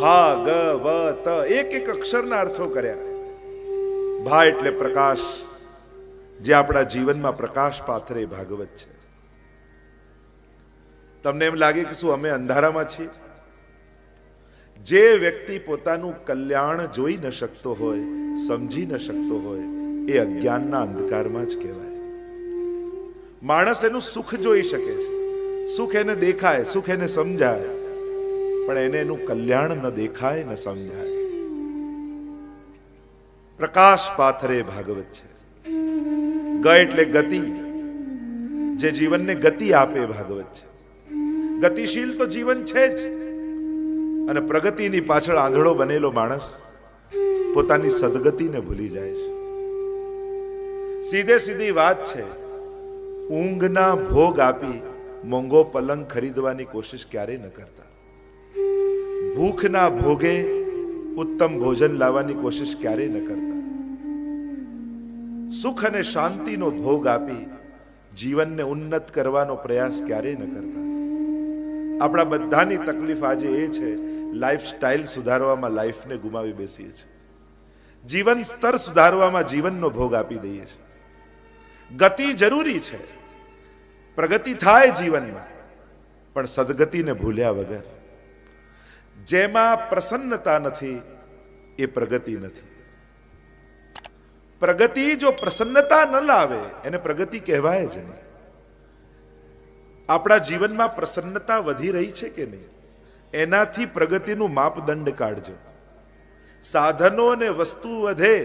ભા ગ એક એક અક્ષરના અર્થો કર્યા. ભા એટલે પ્રકાશ, જે આપણા જીવનમાં પ્રકાશ પાથરે ભાગવત છે. તમને એમ લાગે કે શું અમે અંધારામાં છીએ? જે વ્યક્તિ પોતાનું કલ્યાણ જોઈ ન શકતો હોય, સમજી ન શકતો હોય, એ અજ્ઞાનના અંધકારમાં જ કહેવાય. માણસ એનું સુખ જોઈ શકે છે. સુખ એને દેખાય, સુખ એને સમજાય. પણ એને એનું કલ્યાણ ન દેખાય, ન સમજાય. પ્રકાશ પાથરે ભાગવત છે. ગ એટલે ગતિ. જે જીવનને ગતિ આપે ભાગવત છે. ગતિશીલ તો જીવન છે જ. અને પ્રગતિની પાછળ આંધળો બનેલો માણસ પોતાની સદગતિને ભૂલી જાય છે. સીધે સીધી વાત છે, ઊંઘના ભોગ આપી મોંઘો પલંગ ખરીદવાની કોશિશ ક્યારેય ન કરતા. ભૂખના ભોગે ઉત્તમ ભોજન લાવવાની કોશિશ ક્યારેય ન કરતા. સુખ અને શાંતિનો ભોગ આપી જીવનને ઉન્નત કરવાનો પ્રયાસ ક્યારેય ન કરતા. આપણા બધાની તકલીફ આજે એ છે લાઈફ સ્ટાઇલ સુધારવામાં લાઈફને ગુમાવી બેસીએ છીએ. જીવન સ્તર સુધારવામાં જીવનનો ભોગ આપી દઈએ છીએ. ગતિ જરૂરી છે. પ્રગતિ થાય જીવનમાં, પણ સદગતિને ભૂલ્યા વગર. જેમાં પ્રસન્નતા નથી, એ પ્રગતિ નથી. પ્રગતિ જો પ્રસન્નતા ન લાવે, એને પ્રગતિ કહેવાય જ નહીં. આપણા જીવનમાં પ્રસન્નતા વધી રહી છે કે નહીં? એનાથી પ્રગતિનું માપદંડ કાઢજો. સાધનો અને વસ્તુ વધે,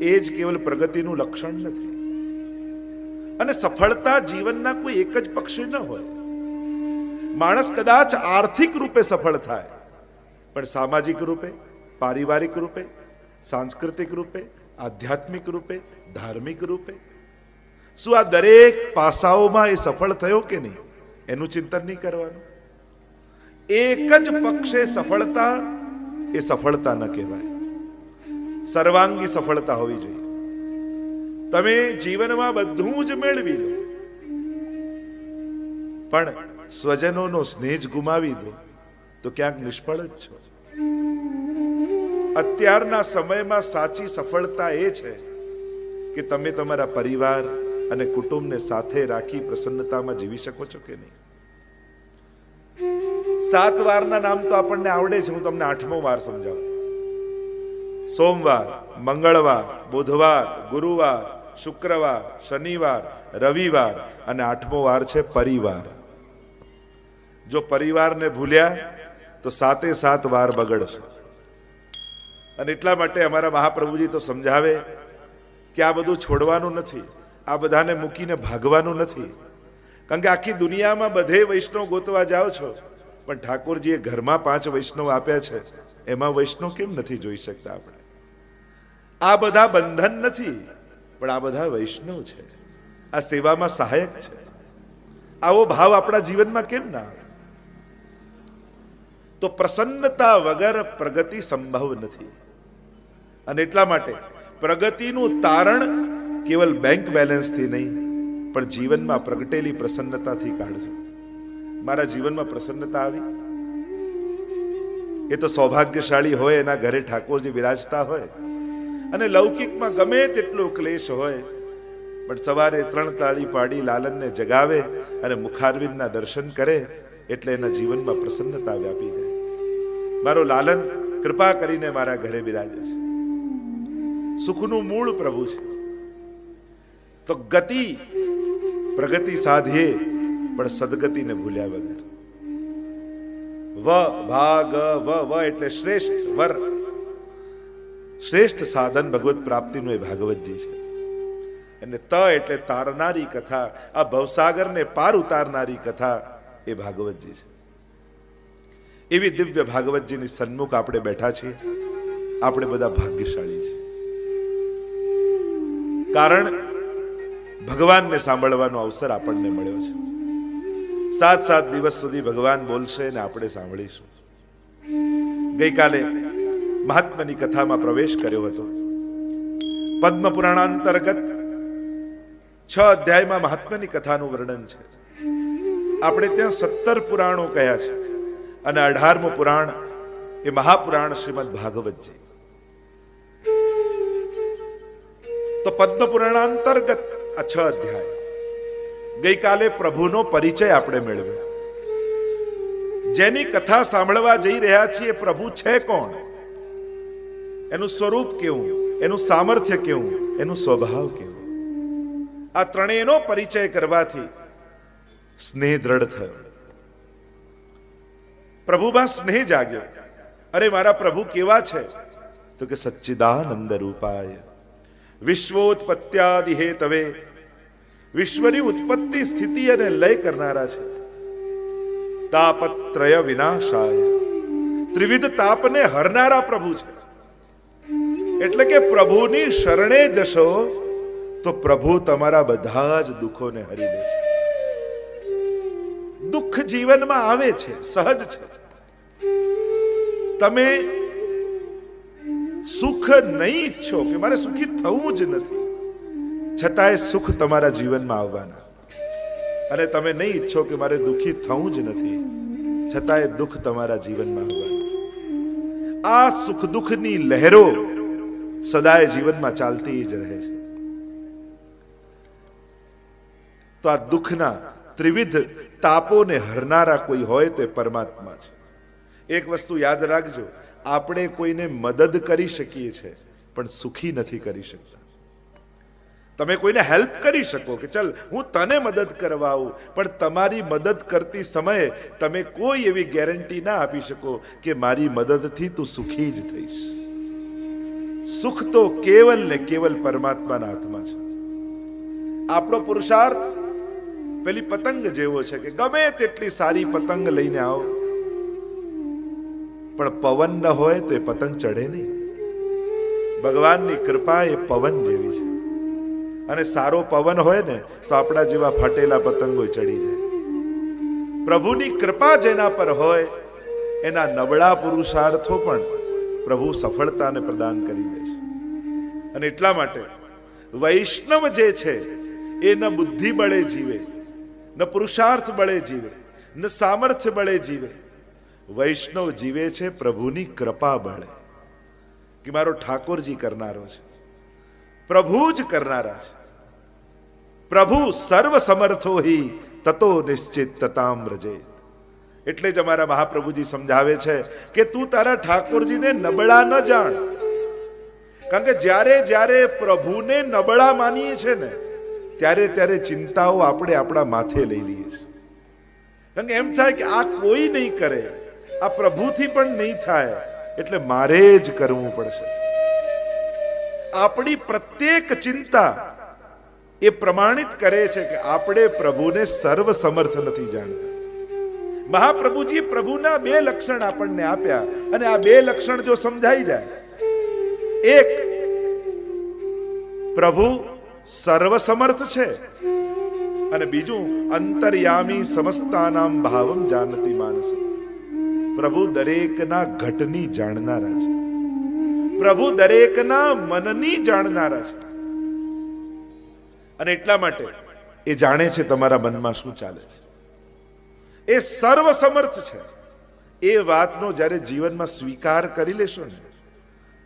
એ જ કેવલ પ્રગતિનું લક્ષણ નથી. અને સફળતા જીવનના કોઈ એક જ પક્ષે ન હોય. માણસ કદાચ આર્થિક રૂપે સફળ થાય પણ સામાજિક રૂપે, પારિવારિક રૂપે, સાંસ્કૃતિક રૂપે, આધ્યાત્મિક રૂપે, ધાર્મિક રૂપે. શું આ દરેક પાસાઓમાં એ સફળ થયો કે નહીં? એનું ચિંતન નહીં કરવાનું. એક જ પક્ષે સફળતા એ સફળતા ન કહેવાય. સર્વાંગી સફળતા હોવી જોઈએ. તમે જીવનમાં બધું જ મેળવી લો. પણ સ્વજનોનો સ્નેહ ગુમાવી દો, તો ક્યાંક નિષ્ફળ જ છો. અત્યારના સમયમાં સાચી સફળતા એ છે કે તમે તમારા પરિવાર અને કુટુંબને સાથે રાખી પ્રસન્નતામાં જીવી શકો છો કે નહીં? સાત વારના નામ તો આપણને આવડે છે, હું તમને આઠમો વાર સમજાવું. સોમવાર, મંગળવાર, બુધવાર, ગુરુવાર, શુક્રવાર, શનિવાર, રવિવાર અને આઠમો વાર છે પરિવાર. જો પરિવારને ભૂલ્યા તો સાતે સાત વાર બગડશે. અને એટલા માટે અમારા મહાપ્રભુજી તો સમજાવે કે આ બધું છોડવાનું નથી, આ બધાને મૂકીને ભાગવાનું નથી. કારણ કે આખી દુનિયામાં બધે વૈષ્ણવ ગોતવા જાઓ છો, પણ ઠાકોરજીએ ઘરમાં પાંચ વૈષ્ણવ આપ્યા છે, એમાં વૈષ્ણવ કેમ નથી જોઈ શકતા આપણે? આ બધા બંધન નથી, પણ આ બધા વૈષ્ણવ છે. આ સેવામાં સહાયક છે. આવો ભાવ આપણા જીવનમાં કેમ ના આવે? તો પ્રસન્નતા વગર પ્રગતિ સંભવ નથી. અને એટલા માટે પ્રગતિનું તારણ કેવલ બેંક બેલેન્સથી નહીં, પણ જીવનમાં પ્રગટેલી પ્રસન્નતાથી કાઢજો. મારા જીવનમાં પ્રસન્નતા આવી? એ તો સૌભાગ્યશાળી હોય એના ઘરે ઠાકોરજી વિરાજતા હોય. અને લૌકિકમાં ગમે તેટલો ક્લેશ હોય, પણ સવારે ત્રણ તાળી પાડી લાલનને જગાવે અને મુખારવિંદના દર્શન કરે, એટલે એના જીવનમાં પ્રસન્નતા વ્યાપી જાય. મારો લાલન કૃપા કરીને મારા ઘરે બિરાજે છે. સુખનું મૂળ પ્રભુ છે. તો ગતિ પ્રગતિ સાધીએ પણ સદગતિને ભૂલ્યા વગર. વ ભાગ, વ વ એટલે શ્રેષ્ઠ, વર. શ્રેષ્ઠ સાધન ભગવત પ્રાપ્તિનું એ ભાગવતજી છે. અને ત એટલે તારનારી કથા, આ ભવસાગરને પાર ઉતારનારી કથા એ ભાગવતજી છે. એવી દિવ્ય ભાગવતજીની સન્મુખ આપણે બેઠા છીએ. આપણે બધા ભાગ્યશાળી છીએ. કારણ ભગવાનને સાંભળવાનો અવસર આપણને મળ્યો છે. સાત સાત દિવસ સુધી ભગવાન બોલશે ને આપણે સાંભળીશું. ગઈકાલે મહાત્માની કથામાં પ્રવેશ કર્યો હતો. પદ્મ અંતર્ગત છ અધ્યાયમાં મહાત્માની કથાનું વર્ણન છે. આપણે ત્યાં સત્તર પુરાણો કયા છે. અને અઢારમું પુરાણ એ મહાપુરાણ શ્રીમદ ભાગવતજી. તો પદ્મ પુરાણ આ છ અધ્યાય. ગઈકાલે પ્રભુનો પરિચય આપણે મેળવ્યો. જેની કથા સાંભળવા જઈ રહ્યા છીએ પ્રભુ છે કોણ? એનું સ્વરૂપ કેવું? એનું સામર્થ્ય કેવું? એનું સ્વભાવ કેવું? આ ત્રણેયનો પરિચય કરવાથી સ્નેહ દ્રઢ થયો. પ્રભુમાં સ્નેહ જાગ્યો. અરે, મારા પ્રભુ કેવા છે? તો કે સચ્ચિદાનંદ રૂપાય. વિશ્વોત્પત્યાદિ હે તવે વિશ્વની ઉત્પત્તિ સ્થિતિ અને લય કરનારા છે. તાપત્રય વિનાશાય. ત્રિવિધ તાપને હરનારા પ્રભુ છે. એટલે કે પ્રભુની શરણે જશો, તો પ્રભુ તમારા બધા જ દુઃખોને હરી દે દુઃખ જીવનમાં આવે છે, સહજ છે. તમે સુખ નહીં ઈચ્છો કે મારે સુખી થવું જ નથી. છતાંય સુખ તમારા જીવનમાં આવવાના. અને તમે નહીં ઈચ્છો કે મારે દુઃખી થવું જ નથી. છતાંય દુઃખ તમારા જીવનમાં આવવાના. આ સુખ દુઃખની લહેરો સદાય જીવનમાં ચાલતી જ રહે છે. તો આ દુઃખના ત્રિવિધ તાપોને હરનારા કોઈ હોય તો એ પરમાત્મા છે. એક વસ્તુ યાદ રાખજો, આપણે કોઈને મદદ કરી શકીએ છીએ પણ સુખી નથી કરી શકતા. તમે કોઈને હેલ્પ કરી શકો કે ચલ, હું તને મદદ કરવા આવું પણ તમારી મદદ કરતી સમયે તમે કોઈ એવી ગેરંટી ના આપી શકો કે મારી મદદથી તું સુખી જ થઈશ. સુખ તો કેવલ ને કેવલ પરમાત્માના હાથમાં છે. આપણો પુરુષાર્થ પેલી પતંગ જેવો છે કે ગમે તેટલી સારી પતંગ લઈને આવો. પણ પવન ન હોય તો એ પતંગ ચડે નહીં. ભગવાનની કૃપા એ પવન જેવી છે. અને સારો પવન હોય ને તો આપણા જેવા ફાટેલા પતંગો ચડી જાય. પ્રભુની કૃપા જેના પર હોય, એના નબળા પુરુષાર્થો પણ પ્રભુ સફળતાને પ્રદાન કરી દે છે. અને એટલા માટે વૈષ્ણવ જે છે, એ ન બુદ્ધિ બળે જીવે, ન પુરુષાર્થ બળે જીવે, ન સામર્થ્ય બળે જીવે વૈષ્ણવ જીવે છે પ્રભુની કૃપા બળે. કે મારો ઠાકોરજી કરનારો છે. પ્રભુ જ કરનારા છે. પ્રભુ સર્વ સમર્થો હિ તતો નિશ્ચિત તતામ રજે એટલે જ અમારા મહાપ્રભુજી સમજાવે છે કે તું તારા ઠાકોરજીને નબળા ન જાણ. કારણ કે જ્યારે જ્યારે પ્રભુને નબળા માનીએ છે ને, ત્યારે ત્યારે ચિંતાઓ આપણે આપણા માથે લઈ લઈએ છીએ. કારણ કે એમ થાય કે આ કોઈ નહીં કરે. આ પ્રભુથી પણ નહીં થાય એટલે મારે જ કરવું પડશે. આપણી પ્રત્યેક ચિંતા એ પ્રમાણિત કરે છે કે આપણે પ્રભુને સર્વ સમર્થ નથી જાણતા. મહાપ્રભુજી પ્રભુના બે લક્ષણ આપણને આપ્યા અને આ બે લક્ષણ જો સમજાઈ જાય, એક, પ્રભુ સર્વ સમર્થ છે અને બીજું, અંતર્યામી સમસ્તાનામ ભાવમ જાનતી માનસ. પ્રભુ દરેકના ઘટની જાણનારા છે. પ્રભુ દરેકના મનની જાણનારા છે. અને એટલા માટે એ જાણે છે તમારા મનમાં શું ચાલે છે. એ સર્વ સમર્થ છે. એ વાતનો જ્યારે જીવનમાં સ્વીકાર કરી લેશો ને,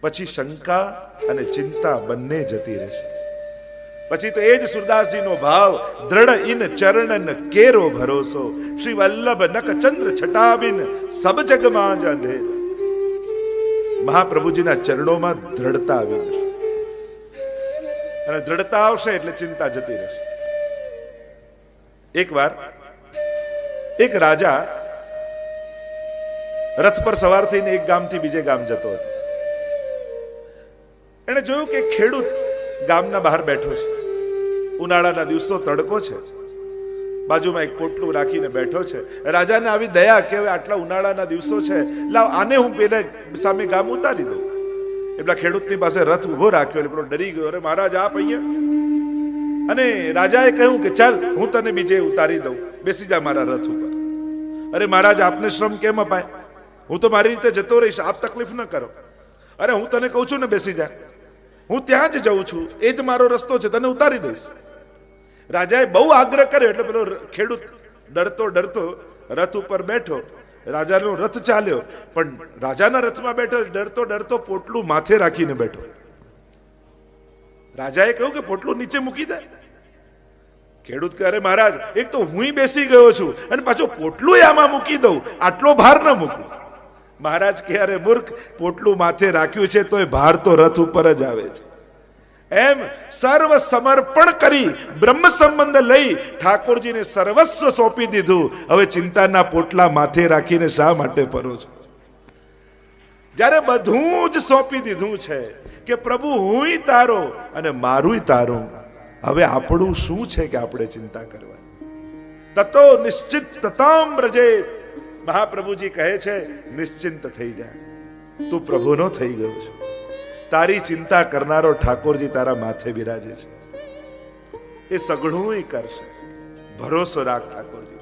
પછી શંકા અને ચિંતા બંને જતી રહેશે. પછી તો એ જ સુરદાસજીનો ભાવ, દ્રઢ ઇન ચરણન કેરો ભરોસો. શ્રી વલ્લભ નક છટાબિન સબ જગમાં જ અંધેર મહાપ્રભુજીના ચરણોમાં દ્રઢતા આવી જશે અને દ્રઢતા આવશે એટલે ચિંતા જતી રહેશે. એક વાર એક રાજા રથ પર સવાર થઈને એક ગામથી બીજે ગામ જતો હતો. એણે જોયું કે ખેડૂત ગામના બહાર બેઠો છે. ઉનાળાના દિવસો તડકો છે. બાજુમાં એક પોટલું રાખીને બેઠો છે. રાજાને આવી દયા કે હવે આટલા ઉનાળાના દિવસો છે. લાવ, આને હું પેલે સામે ગામ ઉતારી દઉં. એટલા ખેડૂતની પાસે રથ ઊભો રાખ્યો એટલે ડરી ગયો, અરે મહારાજ, આપ અહીંયા? અને રાજાએ કહ્યું કે, ચાલ, હું તને બીજે ઉતારી દઉં. બેસી જા મારા રથ ઉપર. અરે મહારાજ, આપને શ્રમ કેમ અપાય? હું તો મારી રીતે જતો રહીશ, આપ તકલીફ ન કરો. અરે હું તને કહું છું ને બેસી જા. હું ત્યાં જ જઉં છું. એ જ મારો રસ્તો છે, તને ઉતારી દઈશ. રાજાએ બહુ આગ્રહ કર્યો, એટલે પેલો ખેડૂત ડરતો ડરતો રથ ઉપર બેઠો. રાજાનો રથ ચાલ્યો, પણ રાજાના રથમાં બેઠો, ડરતો ડરતો પોટલું માથે રાખીને બેઠો. રાજાએ કહ્યું કે પોટલું નીચે મૂકી દે. ખેડૂત કહે, "અરે મહારાજ, એક તો હું બેસી ગયો છું અને પાછો પોટલું આમાં મૂકી દઉં, આટલો ભાર ન મૂકું. મહારાજ કે અરે મૂર્ખ, પોટલું માથે રાખ્યું છે તોય ભાર તો રથ ઉપર જ આવે છે. એમ સર્વ સમર્પણ કરી બ્રહ્મ સંબંધ લઈ ઠાકોરજીને સર્વસ્વ સોંપી દીધું. હવે ચિંતાના પોટલા માથે રાખીને શા માટે ફરો છો? જ્યારે બધું જ સોંપી દીધું છે કે પ્રભુ, હુંય તારો અને મારુંય તારો. હવે આપણું શું છે કે આપણે ચિંતા કરવા તતો નિશ્ચિત તતામ રજે મહાપ્રભુજી કહે છે, નિશ્ચિંત થઈ જાય તું પ્રભુનો થઈ ગયો છે. તારી ચિંતા કરનારો ઠાકોરજી તારા માથે બિરાજે છે. એ સઘળું કરશે. ભરોસો રાખ ઠાકોરજી.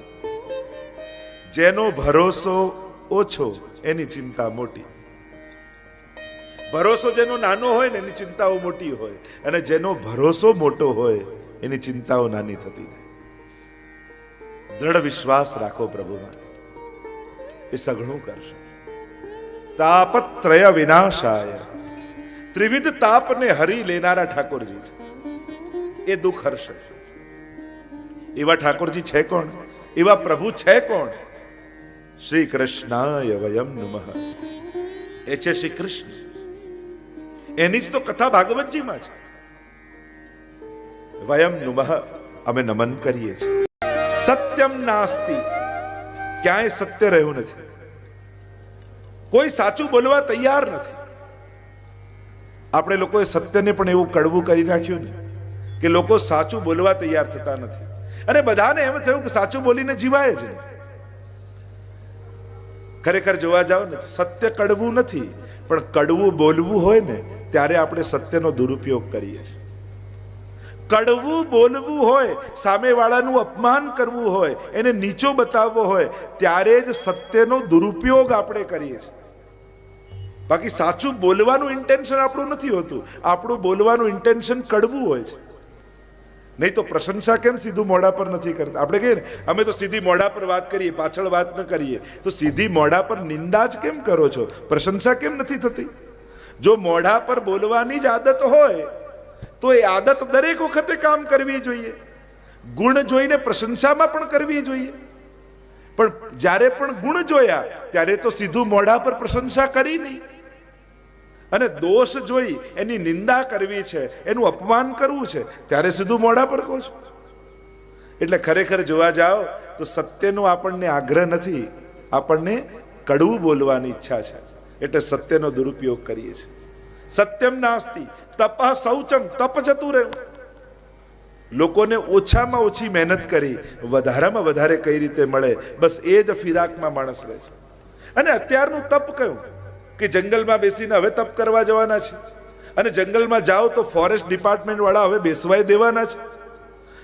જેનો ભરોસો ઓછો, એની ચિંતા મોટી. ભરોસો જેનો નાનો હોય ને, એની ચિંતાઓ મોટી હોય. અને જેનો ભરોસો મોટો હોય, એની ચિંતાઓ નાની થતી જાય. દ્રઢ વિશ્વાસ રાખો પ્રભુમાં. એ સઘળું કરશે. તાપત્રય વિનાશાય. ત્રિવિધ તાપને હરી લેનારા ઠાકોરજી છે. એ દુઃખ હરશે એવા ઠાકોરજી છે કોણ? એવા પ્રભુ છે કોણ? શ્રી કૃષ્ણાય વયમ નમઃ. એ છે શ્રી કૃષ્ણ. એની જ તો કથા ભાગવતજીમાં છે. વયમ નુમઃ, અમે નમન કરીએ છીએ. સત્યમ નાસ્તિ. ક્યાંય સત્ય રહ્યું નથી. કોઈ સાચું બોલવા તૈયાર નથી. આપણે લોકોએ સત્યને પણ એવું કડવું કરી નાખ્યું ને, કે લોકો સાચું બોલવા તૈયાર થતા નથી. અને બધાને એમ થયું કે સાચું બોલીને જીવાય જ ખરેખર જોવા જાવ ને સત્ય કડવું નથી, પણ કડવું બોલવું હોય ને, ત્યારે આપણે સત્યનો દુરુપયોગ કરીએ છીએ. કડવું બોલવું હોય, સામેવાળાનું અપમાન કરવું હોય, એને નીચો બતાવવો હોય, ત્યારે જ સત્યનો દુરુપયોગ આપણે કરીએ છીએ. બાકી સાચું બોલવાનું ઇન્ટેન્શન આપણું નથી હોતું. આપણું બોલવાનું ઇન્ટેન્શન કડવું હોય છે. નહીં તો પ્રશંસા કેમ સીધું મોઢા પર નથી કરતા? આપણે કહીએ ને, અમે તો સીધી મોઢા પર વાત કરીએ, પાછળ વાત ન કરીએ. તો સીધી મોઢા પર નિંદા જ કેમ કરો છો? પ્રશંસા કેમ નથી થતી? જો મોઢા પર બોલવાની જ આદત હોય, તો એ આદત દરેક વખતે કામ કરવી જોઈએ. ગુણ જોઈને પ્રશંસામાં પણ કરવી જોઈએ. પણ જ્યારે પણ ગુણ જોયા, ત્યારે તો સીધું મોઢા પર પ્રશંસા કરી નહીં. અને દોષ જોઈ એની નિંદા કરવી છે, એનું અપમાન કરવું છે, ત્યારે સીધું મોઢા પર છો. એટલે ખરેખર જોવા જાઓ, તો સત્યનો આપણને આગ્રહ નથી, આપણને કડવું બોલવાની ઈચ્છા છે. એટલે સત્યનો દુરુપયોગ કરીએ છીએ. સત્યમ નાસ્તિ, તપ શૌચમ, તપ જતું રહ્યું લોકોને ઓછામાં ઓછી મહેનત કરી, વધારામાં વધારે કઈ રીતે મળે, બસ એ જ ફિરાકમાં માણસ રહે છે. અને અત્યારનું તપ કયું? કે જંગલમાં બેસીને હવે તપ કરવા જવાના છે. અને જંગલમાં જાઓ તો ફોરેસ્ટ ડિપાર્ટમેન્ટ વાળા હવે બેસવાય દેવાના છે.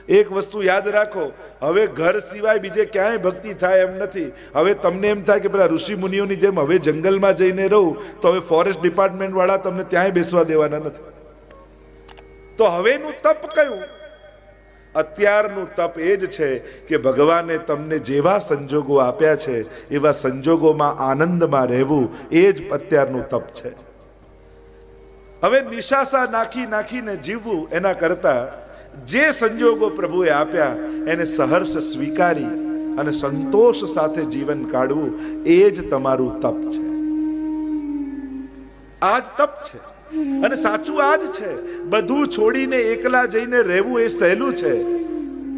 એક વસ્તુ યાદ રાખો, હવે ઘર સિવાય બીજે ક્યાંય ભક્તિ થાય એમ નથી. હવે તમને એમ થાય કે પેલા ઋષિ મુનિઓની જેમ હવે જંગલમાં જઈને રહું, તો હવે ફોરેસ્ટ ડિપાર્ટમેન્ટ વાળા તમને ત્યાંય બેસવા દેવાના નથી. તો હવેનું તપ કયું? અત્યારનું તપ એ જ છે કે ભગવાને તમને જેવા સંજોગો આપ્યા છે, એવા સંજોગોમાં આનંદમાં રહેવું એ જ અત્યારનું તપ છે. હવે નિશાસા નાખી નાખીને જીવવું એના કરતા જે સંજોગો પ્રભુએ આપ્યા, એને સહર્ષ સ્વીકારી અને સંતોષ સાથે જીવન કાઢવું એ જ તમારું તપ છે. આ જ તપ છે. અને સાચું આ જ છે, બધું છોડીને એકલા જઈને રહેવું એ સહેલું છે.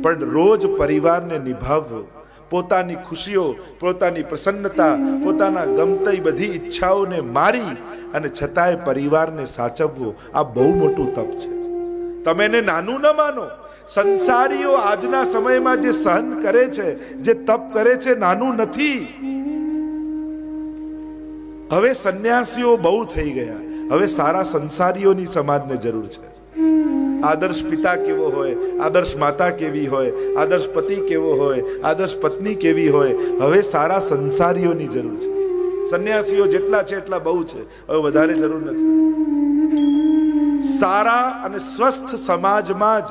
પણ રોજ પરિવારને નિભાવવું, પોતાની ખુશીઓ, પોતાની પ્રસન્નતા, પોતાના ગમતી બધી ઈચ્છાઓને મારી અને છતાંય પરિવારને સાચવવું આ બહુ મોટું તપ છે. તમે એને નાનું ન માનો. સંસારીઓ આજના સમયમાં જે સહન કરે છે, જે તપ કરે છે, નાનું નથી. હવે સંન્યાસીઓ બહુ થઈ ગયા. હવે સારા સંસારીઓની સમાજને જરૂર છે. આદર્શ પિતા કેવો હોય, આદર્શ માતા કેવી હોય, આદર્શ પતિ કેવો હોય, આદર્શ પત્ની કેવી હોય, હવે સારા સંસારીઓની જરૂર છે. સંન્યાસીઓ જેટલા છે એટલા બહુ છે, હવે વધારે જરૂર નથી. સારા અને સ્વસ્થ સમાજમાં જ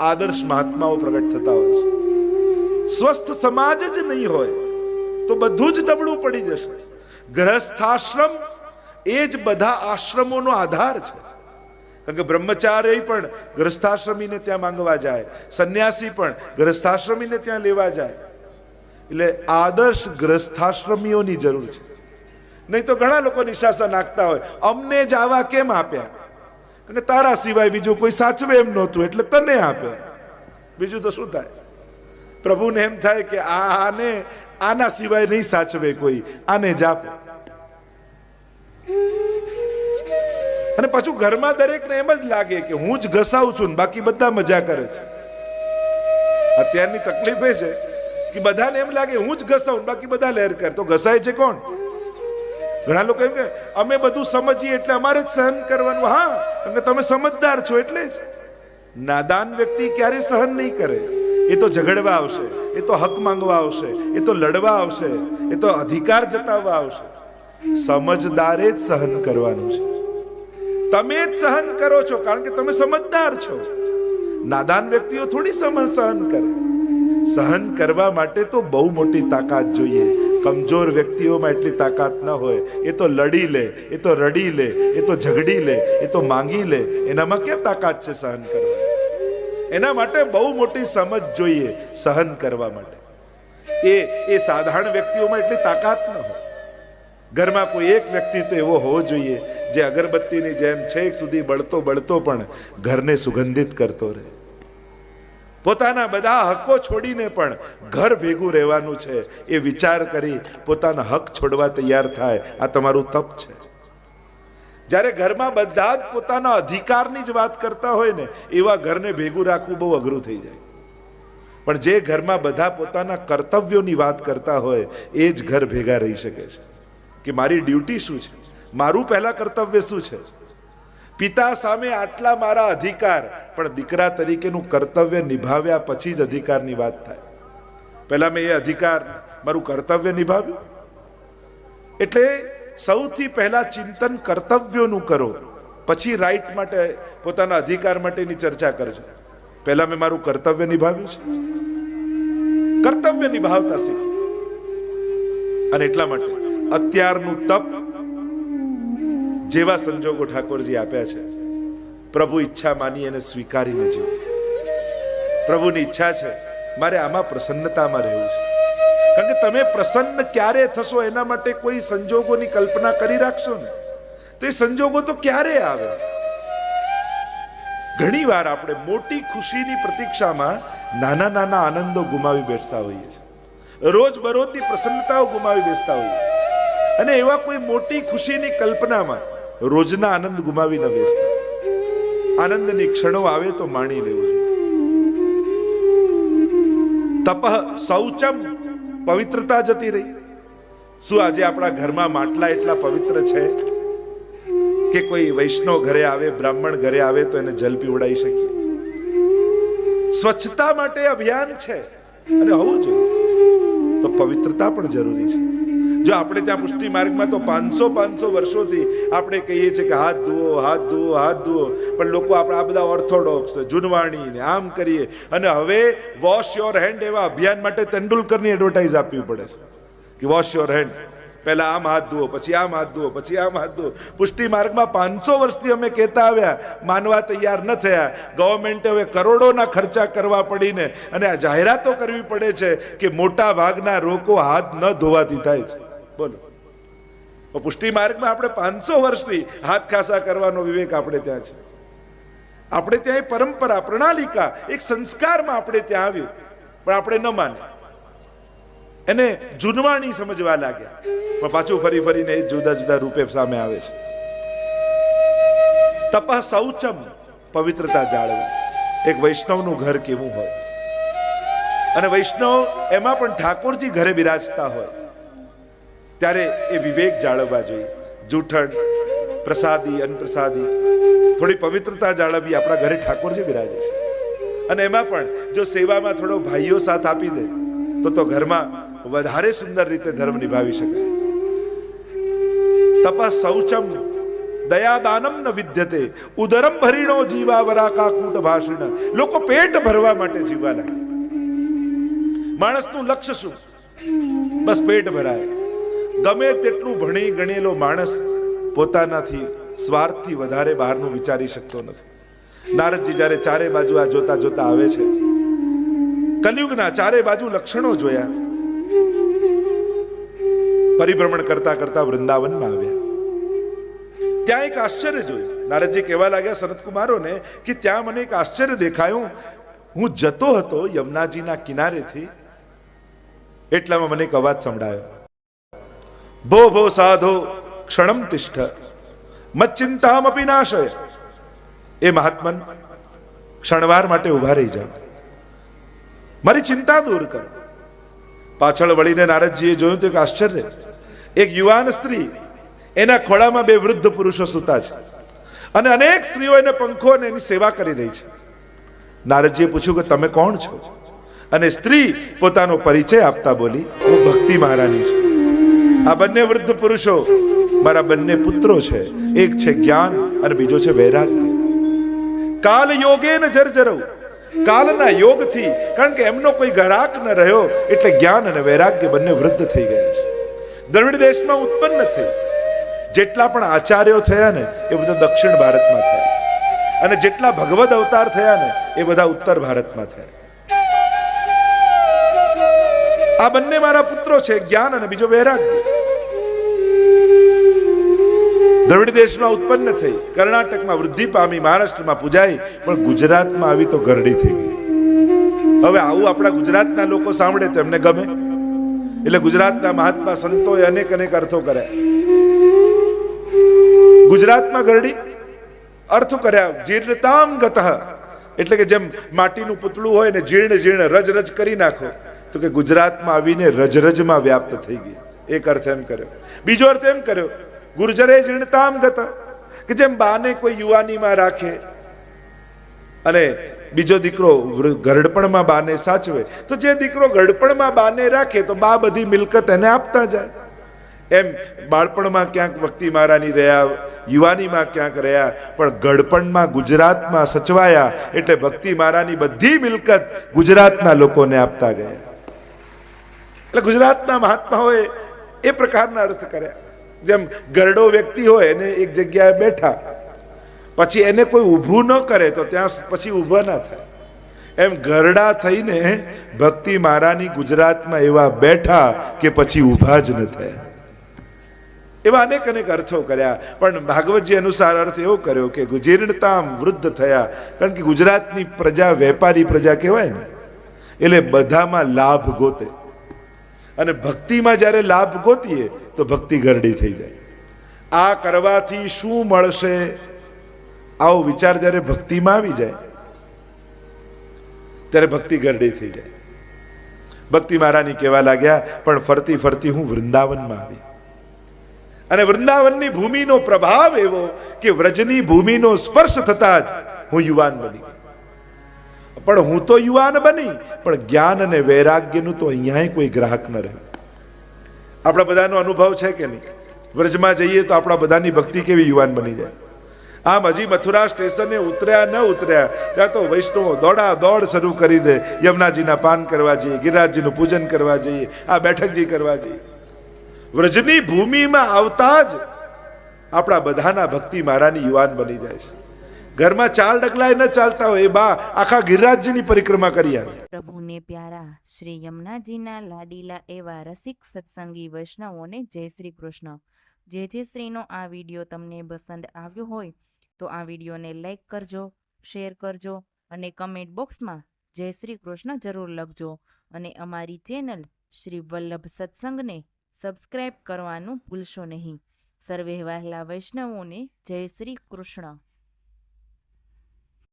આદર્શ મહાત્માઓ પ્રગટ થતા હોય છે. સ્વસ્થ સમાજ જ નહીં હોય, તો બધું જ નબળું પડી જશે. ગ્રહસ્થાશ્રમ એ જ બધા આશ્રમોનો આધાર છે. કારણ કે બ્રહ્મચારી પણ ગ્રસ્થાશ્રમીને ત્યાં માંગવા જાય. સંન્યાસી પણ ગ્રસ્થાશ્રમીને ત્યાં લેવા જાય. એટલે આદર્શ ગ્રસ્થાશ્રમીઓની જરૂર છે. નહીં તો ઘણા લોકો નિશાસા નાખતા હોય. અમને જ આવા કેમ આપ્યા? કે તારા સિવાય બીજું કોઈ સાચવે એમ નહોતું, એટલે તને આપ્યા. બીજું તો શું થાય? પ્રભુને એમ થાય કે આને, આના સિવાય નહીં સાચવે કોઈ, આને જ આપે. અને પાછું ઘરમાં દરેકને એમ જ લાગે કે હું જ ઘસાવું છું ને બાકી બધા મજા કરે છે. અત્યારની તકલીફ એ છે કે બધાને એમ લાગે હું જ ઘસાવું બાકી બધા લહેર કરે. તો ઘસાય છે કોણ? ઘણા લોકો એમ કે અમે બધું સમજીએ એટલે અમારે જ સહન કરવાનું. હા કે તમે સમજદાર છો એટલે જ. નાદાન વ્યક્તિ ક્યારે સહન નહીં કરે. એ તો ઝઘડવા આવશે, એ તો હક માંગવા આવશે, એ તો લડવા આવશે, એ તો અધિકાર જતાવવા આવશે. સમજદારે જ સહન કરવાનું છે. તમે જ સહન કરો છો, કારણ કે તમે સમજદાર છો. નાદાન વ્યક્તિઓ થોડી સમજ, સહન કરે. સહન કરવા માટે તો બહુ મોટી તાકાત જોઈએ. કમજોર વ્યક્તિઓમાં એટલી તાકાત ન હોય. એ તો લડી લે, એ તો રડી લે, એ તો ઝઘડી લે, એ તો માંગી લે. એનામાં ક્યાં તાકાત છે સહન કરવા? એના માટે બહુ મોટી સમજ જોઈએ સહન કરવા માટે. એ એ સાધારણ વ્યક્તિઓમાં એટલી તાકાત ન હોય. ઘરમાં કોઈ એક વ્યક્તિ તો એવો હોવો જોઈએ જે અગરબત્તીની જેમ છેક સુધી બળતો બળતો પણ ઘરને સુગંધિત કરતો રહે. પોતાના બધા હકો છોડીને પણ ઘર ભેગું રહેવાનું છે એ વિચાર કરી પોતાના હક છોડવા તૈયાર થાય. આ તમારું તપ છે. જ્યારે ઘરમાં બધા જ પોતાના અધિકારની જ વાત કરતા હોય ને, એવા ઘરને ભેગું રાખવું બહુ અઘરું થઈ જાય. પણ જે ઘરમાં બધા પોતાના કર્તવ્યોની વાત કરતા હોય, એ જ ઘર ભેગા રહી શકે છે. કે મારી ડ્યુટી શું છે? મારું પહેલા કર્તવ્ય શું છે? પિતા સામે આટલા મારા અધિકાર, પણ દીકરા તરીકેનું કર્તવ્ય નિભાવ્યા પછી જ અધિકારની વાત થાય. પહેલા મેં એ અધિકાર, મારું કર્તવ્ય નિભાવ્યું. એટલે સૌથી પહેલા ચિંતન કર્તવ્યોનું કરો, પછી રાઈટ માટે, પોતાના અધિકાર માટેની ચર્ચા કરજો. પહેલા મેં મારું કર્તવ્ય નિભાવ્યું છે. કર્તવ્ય નિભાવતા શીખ. અને એટલા માટે અત્યારનું તપ જેવા સંજોગો ઠાકોરજી આપ્યા છે. પ્રભુ ઈચ્છા માની એને સ્વીકારીને જીવો પ્રભુની ઈચ્છા છે, મારે આમાં પ્રસન્નતામાં રહેવું છે. કારણ કે તમે પ્રસન્ન ક્યારે થશો એના માટે કોઈ સંજોગોની કલ્પના કરી રાખશો ને? તો એ સંજોગો તો ક્યારે આવે? ઘણી વાર આપણે મોટી ખુશીની પ્રતીક્ષામાં નાના નાના આનંદો ગુમાવી બેસતા હોઈએ છીએ. રોજ બરોજની પ્રસન્નતાઓ ગુમાવી બેસતા હોઈએ અને એવા કોઈ મોટી ખુશીની કલ્પનામાં રોજના આનંદ ગુમાવી ન બેસતા. આનંદની ક્ષણો આવે તો માણી લેવું જોઈએ. તપઃ શૌચમ પવિત્રતા જતી રહી. શું આજે આપણા ઘરમાં માટલા એટલા પવિત્ર છે કે કોઈ વૈષ્ણવ ઘરે આવે, બ્રાહ્મણ ઘરે આવે તો એને જલ પીવડાવી શકીએ? સ્વચ્છતા માટે અભિયાન છે. અને હોવું જોઈએ. તો પવિત્રતા પણ જરૂરી છે. જો આપણે ત્યાં પુષ્ટિ માર્ગમાં તો પાંચસો પાંચસો વર્ષોથી આપણે કહીએ છીએ કે હાથ ધુઓ હાથ ધુઓ હાથ ધુઓ પણ લોકો આપણે આ બધા ઓર્થોડોક્સ, જુનવાણી ને આમ કરીએ. અને હવે વોશ યોર હેન્ડ એવા અભિયાન માટે તેંડુલકરની એડવર્ટાઇઝ આપવી પડે છે. કે વોશ યોર હેન્ડ પહેલા આમ હાથ ધુઓ પછી આમ હાથ ધુઓ પછી આમ હાથ ધુઓ પુષ્ટિ માર્ગમાં પાંચસો વર્ષથી અમે કહેતા આવ્યા. માનવા તૈયાર ન થયા. ગવર્મેન્ટે હવે કરોડોના ખર્ચા કરવા પડીને અને આ જાહેરાતો કરવી પડે છે કે મોટા ભાગના રોગો હાથ ન ધોવાથી થાય છે. બોલો. પુષ્ટિ માર્ગમાં આપણે પાંચસો વર્ષથી હાથ ખાસા કરવાનો વિવેક આપણે ત્યાં છે. આપણે ત્યાં એ પરંપરા, પ્રણાલિકા, એક સંસ્કારમાં આપણે ત્યાં આવ્યું, પણ આપણે ન માને એને જુનવાણી સમજવા લાગ્યા. પણ પાછું ફરી ફરીને એ જુદા જુદા રૂપે સામે આવે છે. તપઃ શૌચમ પવિત્રતા જાળવી. એક વૈષ્ણવનું ઘર કેવું હોય? અને વૈષ્ણવ એમાં પણ ઠાકોરજી ઘરે બિરાજતા હોય. ત્યારે એ વિવેક જાળવવા જોઈએ. જૂઠણ, પ્રસાદી, અનપ્રસાદી, થોડી પવિત્રતા જાળવવી આપણા ઘરે ઠાકોરજી બિરાજે છે. અને એમાં પણ જો સેવામાં થોડો ભાઈઓ સાથ આપી દે, તો તો ઘરમાં વધારે સુંદર રીતે ધર્મ નિભાવી શકાય. તપા શૌચમ દયાદાનમ ન વિદ્યતે, ઉદરમ ભરીણો જીવા વરા કૂટ ભાષણ. લોકો પેટ ભરવા માટે જીવવા લાગે માણસનું લક્ષ્ય શું? બસ પેટ ભરાય. ગમે તેટલું ભણી ગણેલો માણસ પોતાનાથી સ્વાર્થથી વધારે બહારનું વિચારી શકતો નથી. નારદજી જ્યારે ચારે બાજુ આ જોતા જોતા આવે છે, કલયુગના ચારે બાજુ લક્ષણો જોયા. પરિભ્રમણ કરતા કરતા વૃંદાવનમાં આવ્યા. ત્યાં એક આશ્ચર્ય જોયું. નારદજી કહેવા લાગ્યા સનત કુમારોને કે ત્યાં મને એક આશ્ચર્ય દેખાયું. હું જતો હતો યમુનાજીના કિનારેથી. એટલામાં મને એક અવાજ સંભળાયો. ભો ભો સાધો ક્ષણમ તિષ્ઠ મચ્ચિંતામ અપી નાશય એ મહાત્મન ક્ષણવાર માટે ઊભા રહી જાઓ મારી ચિંતા દૂર કરો પાછળ વળીને નારદજીએ જોયું તો એક આશ્ચર્ય એક યુવાન સ્ત્રી એના ખોળામાં બે વૃદ્ધ પુરુષો સૂતા છે અને અનેક સ્ત્રીઓ એને પંખો અને એની સેવા કરી રહી છે। નારદજીએ પૂછ્યું કે તમે કોણ છો? અને સ્ત્રી પોતાનો પરિચય આપતા બોલી, હું ભક્તિ મહારાની છું. આ બંને વૃદ્ધ પુરુષો મારા બંને પુત્રો છે. એક છે જ્ઞાન અને બીજો છે વૈરાગ્ય. કાલ યોગે ને જર્જરવ. કાલના યોગથી, કારણ કે એમનો કોઈ ગરાક ન રહ્યો, એટલે જ્ઞાન અને વૈરાગ્ય બંને વૃદ્ધ થઈ ગયા છે. દ્રવિડ દેશમાં ઉત્પન્ન થઈ જેટલા પણ આચાર્યો થયા ને, એ બધા દક્ષિણ ભારતમાં થયા. અને જેટલા ભગવદ અવતાર થયા ને, એ બધા ઉત્તર ભારતમાં થયા. આ બંને મારા પુત્રો છે, જ્ઞાન અને બીજો વૈરાગ્ય. દ્રવિડ દેશમાં ઉત્પન્ન થઈ, કર્ણાટકમાં વૃદ્ધિ પામી, મહારાષ્ટ્રમાં પૂજાઈ, પણ ગુજરાતમાં આવી તો ગરડી થઈ ગઈ. હવે આવું આપણા ગુજરાતના લોકો સાંભળે તો ગમે. એટલે ગુજરાતના મહાત્મા સંતોએ અનેક અનેક અર્થો કર્યા. ગુજરાતમાં ગરડી, અર્થો કર્યા, જીર્ણતામ ગતઃ. એટલે કે જેમ માટીનું પુતળું હોય ને જીર્ણ જીર્ણ રજ રજ કરી નાખો, તો કે ગુજરાતમાં આવીને રજ રજમાં વ્યાપ્ત થઈ ગઈ. એક અર્થ એમ કર્યો. બીજો અર્થ એમ કર્યો ગુર્જરે જીણતામ ગત, કે જેમ બાને કોઈ યુવાનીમાં રાખે. અને બીજો દીકરો ગરડપણમાં બાને સાચવે, તો જે દીકરો ગરડપણમાં બાને રાખે, તો બા બધી મિલકત એને આપતા જાય. એમ બાળપણમાં ક્યાંક ભક્તિ મારાની રહ્યા, યુવાનીમાં ક્યાંક રહ્યા, પણ ગડપણમાં ગુજરાતમાં સચવાયા, એટલે ભક્તિ મારાની બધી મિલકત ગુજરાતના લોકોને આપતા ગયા. એટલે ગુજરાતના મહાત્માઓએ એ પ્રકારના અર્થ કર્યા. જેમ ગરડો વ્યક્તિ હોય એને એક જગ્યાએ બેઠા, પછી એને કોઈ ઊભું ન કરે તો ત્યાં પછી ઊભા ના થાય. એમ ગરડા થઈને ભક્તિ મારાની ગુજરાતમાં એવા બેઠા કે પછી ઊભા જ ન થયા. એવા અનેક અનેક અર્થો કર્યા, પણ ભાગવતજી અનુસાર અર્થ એવો કર્યો કે જીર્ણતામ વૃદ્ધ થયા, કારણ કે ગુજરાતની પ્રજા વેપારી પ્રજા કહેવાય ને, એટલે બધામાં લાભ ગોતે. અને ભક્તિમાં જ્યારે લાભ ગોતીએ તો ભક્તિ ગરડી થઈ જાય. આ કરવાથી શું મળશે? આવો વિચાર જ્યારે ભક્તિમાં આવી જાય, ત્યારે ભક્તિ ગરડી થઈ જાય. ભક્તિ મહારાની કહેવા લાગ્યા, પણ ફરતી ફરતી હું વૃંદાવનમાં આવી. અને વૃંદાવનની ભૂમિનો પ્રભાવ એવો કે વ્રજની ભૂમિનો સ્પર્શ થતા જ હું યુવાન બની પણ હું તો યુવાન બની, પણ જ્ઞાન અને વૈરાગ્યનું તો અહીંયા કોઈ ગ્રાહક ન રહે. આપણા બધાનો અનુભવ છે કે નહીં? વ્રજમાં જઈએ તો આપણા બધાની ભક્તિ કેવી યુવાન બની જાય? આમ હજી મથુરા સ્ટેશને ઉતર્યા ન ઉતર્યા, ત્યાં તો વૈષ્ણવો દોડા દોડ શરૂ કરી દે. યમુનાજીના પાન કરવા જઈએ, ગિરિરાજજીનું પૂજન કરવા જઈએ, આ બેઠકજી કરવા જઈએ. વ્રજની ભૂમિમાં આવતા જ આપણા બધાના ભક્તિ મારાની યુવાન બની જાય છે. ઘરમાં ચાર ડગલાય ન ચાલતા હોય એ બા આખા ગિરિરાજજીની પરિક્રમા કરી આવે પ્રભુને પ્યારા, શ્રી યમુનાજીના લાડીલા એવા રસિક સત્સંગી વૈષ્ણવોને જય શ્રી કૃષ્ણ. જે જે શ્રીનો આ વીડિયો તમને પસંદ આવ્યો હોય, તો આ વિડીયોને લાઈક કરજો, શેર કરજો અને કમેન્ટ બોક્સમાં જય શ્રી કૃષ્ણ જરૂર લખજો અને અમારી ચેનલ શ્રી વલ્લભ સત્સંગને સબસ્ક્રાઈબ કરવાનું ભૂલશો નહીં. સર્વે વહેલા વૈષ્ણવોને જય શ્રી કૃષ્ણ.